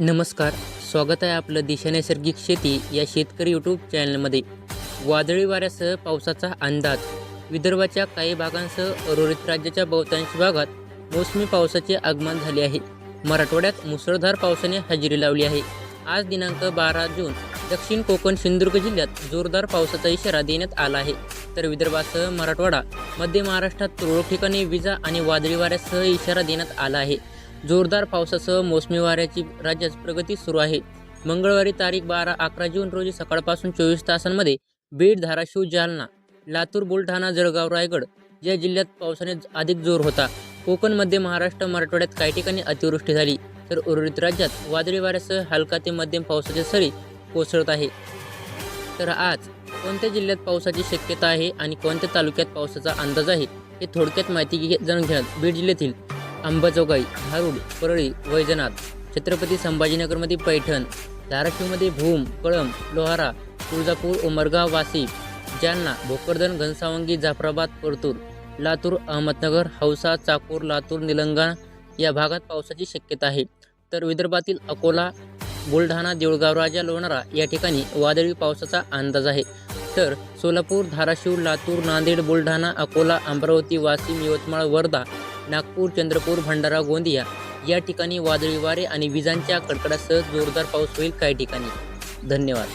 नमस्कार स्वागत आहे आपलं दिशा नैसर्गिक शेती या शेतकरी यूट्यूब चॅनलमध्ये वादळी वाऱ्यासह पावसाचा अंदाज. विदर्भाच्या काही भागांसह उर्वरित राज्याच्या बहुतांश भागात मोसमी पावसाचे आगमन झाले आहे. मराठवाड्यात मुसळधार पावसाने हजेरी लावली आहे. आज दिनांक बारा जून दक्षिण कोकण सिंधुदुर्ग जिल्ह्यात जोरदार पावसाचा इशारा देण्यात आला आहे. तर विदर्भासह मराठवाडा मध्य महाराष्ट्रात तुरळक ठिकाणी विजा आणि वादळी वाऱ्यासह इशारा देण्यात आला आहे. जोरदार पावसासह मोसमी वाऱ्याची राज्यात प्रगती सुरू आहे. मंगळवारी तारीख बारा अकरा जून रोजी सकाळपासून चोवीस तासांमध्ये बीड धाराशिव जालना लातूर बुलढाणा जळगाव रायगड या जिल्ह्यात पावसाने अधिक जोर होता. कोकण मध्य महाराष्ट्र मराठवाड्यात काही ठिकाणी अतिवृष्टी झाली. तर उर्वरित राज्यात वादळी वाऱ्यासह हलका ते मध्यम पावसाच्या सरी कोसळत आहे. तर आज कोणत्या जिल्ह्यात पावसाची शक्यता आहे आणि कोणत्या तालुक्यात पावसाचा अंदाज आहे हे थोडक्यात माहिती घे जाणून घेण्यात बीड जिल्ह्यातील अंबाजोगाई धारूड परळी वैजनाथ छत्रपती संभाजीनगरमध्ये पैठण धाराशिवमध्ये भूम कळंब लोहारा तुळजापूर उमरगाव वासी जालना भोकरदन घनसावंगी जाफराबाद परतूर लातूर अहमदनगर हौसा चाकूर लातूर निलंगा या भागात पावसाची शक्यता आहे. तर विदर्भातील अकोला बुलढाणा देऊळगाव राजा लोणारा या ठिकाणी वादळी पावसाचा अंदाज आहे. तर सोलापूर धाराशिव लातूर नांदेड बुलढाणा अकोला अमरावती वाशिम यवतमाळ वर्धा नागपूर चंद्रपूर भंडारा गोंदिया या ठिकाणी वादळी वारे आणि विजांच्या कडकडासह जोरदार पाऊस होईल काही ठिकाणी. धन्यवाद.